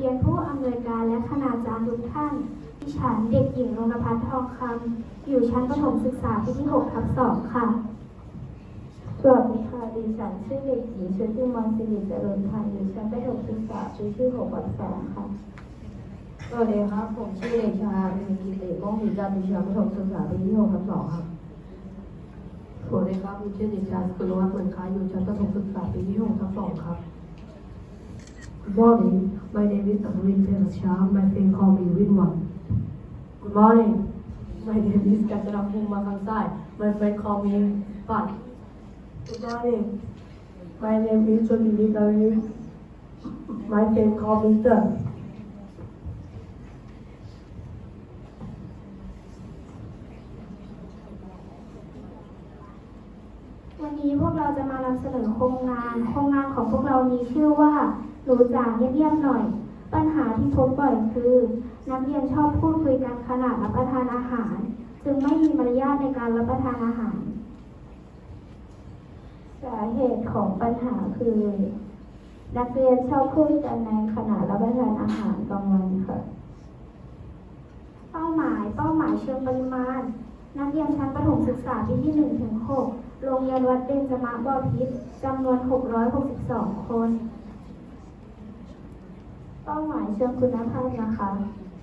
เรียนผู้อำนวยการและคณาจารย์ทุกท่าน ดิฉันเด็กหญิงนงนภัทรทองคำอยู่ชั้นประถมศึกษาปีที่6ทับ2ค่ะ สวัสดีค่ะ ดิฉันชื่อเด็กหญิงชุติมนต์สิริเจริญพันธ์อยู่ชั้นประถมศึกษาปีที่6ทับ2ค่ะ สวัสดีครับ ผมชื่อเด็กชายมีกิติก้องหินจันทร์อยู่ชั้นประถมศึกษาปีที่6ทับ2ครับสวัสดีครับผมชื่อเด็กชายสกุลวัฒน์เหมือนค้าอยู่ชั้นประถมศึกษาปีที่6ทับ2ครับ Good morning my name is Amin Terasha my friend call me Winwan Good morning my name is กัจจนาภูมิมาคังไส้ my friend call me Pan Good morning my name is Chonili Kavi my friend call me Chen วันนี้พวกเราจะมานำเสนอโครงงาน โครงงานของพวกเรามีชื่อว่า หนูจ๋าเงียบๆหน่อย ปัญหาที่พบบ่อยคือ นักเรียนชอบพูดคุยกันขณะรับประทานอาหาร จึงไม่มีมารยาทในการรับประทานอาหาร สาเหตุของปัญหาคือ นักเรียนชอบพูดกันในขณะรับประทานอาหารกลางวันค่ะเป้าหมายเป้าหมายเชิงปริมาณ นักเรียนชั้นประถมศึกษาปีที่1ถึง6โรงเรียนวัดเบญจมาบพิตรจำนวน 662 คน เป้าหมายเชิงคุณภาพนะคะ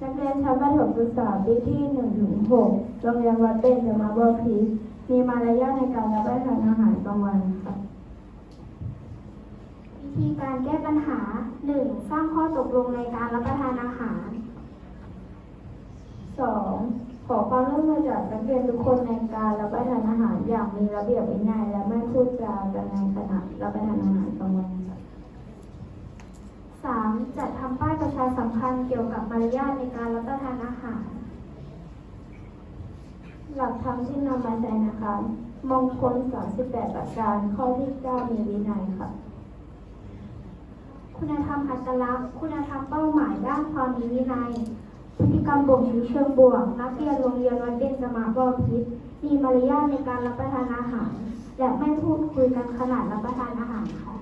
นักเรียนชั้นประถมศึกษาปีที่1ถึง6โรงเรียนวัดเบญจมาร์เบพิตรมีมารยาทในการรับประทานอาหารกลางวันค่ะวิธีการแก้ปัญหา 1. สร้างข้อตกลงในการรับประทานอาหารสองขอความร่วมมือจากนักเรียนทุกคนในการรับประทานอาหารอย่างมีระเบียบวินัยและไม่พูดจากันในขณะรับประทานอาหารกลางวันค่ะ 3. จัดทำป้ายประ ชาสัมพันธ์เกี่ยวกับมารยาทในการรับประทานอาหาร หลักธรรมที่นำมาใช้นะคะมงคล 38 ประการ ข้อที่ 9 มีวินัยค่ะ คุณธรรมอัตลักษณ์ คุณธรรมเป้าหมายด้านความมีวินัย พฤติกรรมบ่งชี้เชิงบวก นักเรียนโรงเรียนวัดเบญจมาบพิตรมีมารยาทในการรับประทานอาหาร และไม่พูดคุยกันขณะรับประทานอาหารค่ะ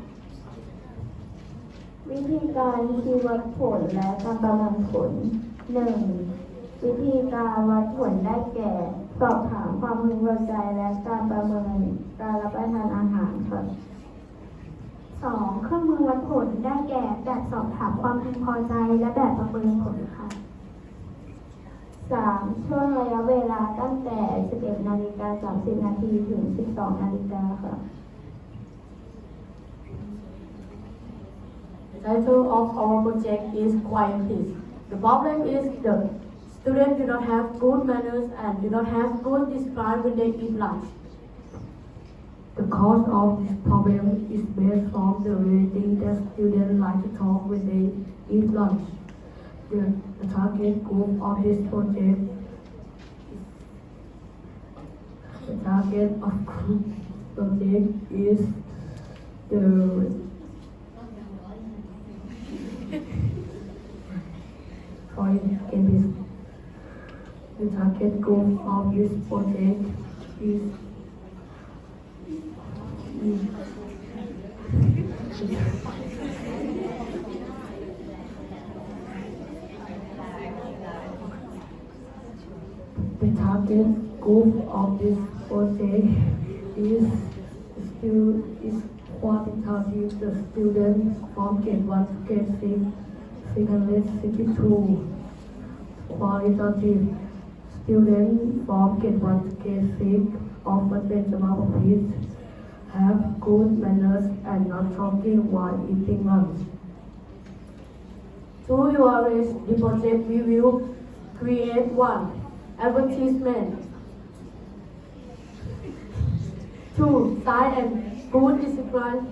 วิธีการชี้วัดผลและการประเมินผล 1. วิธีการวัดผลได้แก่ สอบถามความพึงพอใจและการประเมินการรับประทานอาหารค่ะ 2. เครื่องมือวัดผลได้แก่แบบสอบถามความพึงพอใจและแบบประเมินผลค่ะ 3. ช่วงระยะเวลาตั้งแต่ 11 นาฬิกา 30 นาทีถึง 12 นาฬิกาค่ะ title of our project is Quiet Please. The problem is the students do not have good manners and do not have good discipline when they eat lunch. The cause of this problem is based on the reality that students like to talk when they eat lunch. The, the target group of this project the target of project is the Can this the target group of this project is eh, the target group of this project is still is quantitative the students from grade 1 to grade 6 secondly 62 qualitative students from grade 1 to grade 6 of Benjamin Baptist have good manners and not talking while eating lunch. To URS, the project we will create one advertisement. Two, sign and good discipline.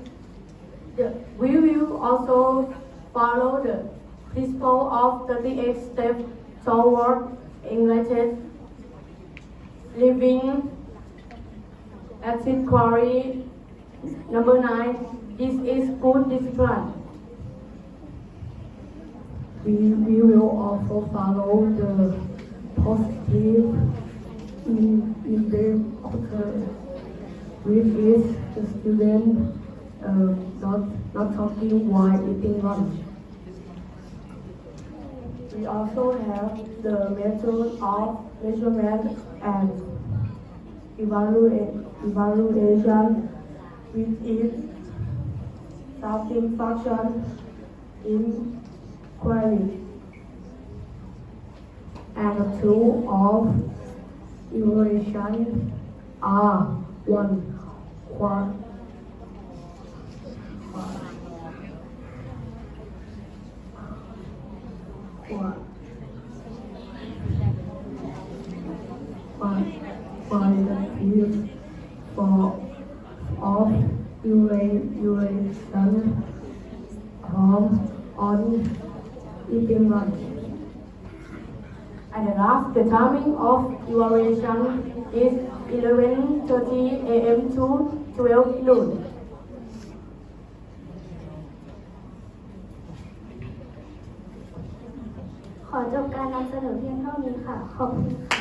The- we will also follow the principle of 38 steps toward English living exit query number nine. This is good discipline. We, we will also follow the positive in, in the culture, which is the student uh, not, not talking while eating lunch. We also have the method of measurement and evaluation with its satisfaction in quality. And tool of evaluation are one, one, one, one, qualitative for of evaluation home on eating lunch. And the last, the timing of evaluation is 11:30 a.m. to 12 noon. จบการนำเสนอเพียงเท่านี้ค่ะ ขอบคุณค่ะ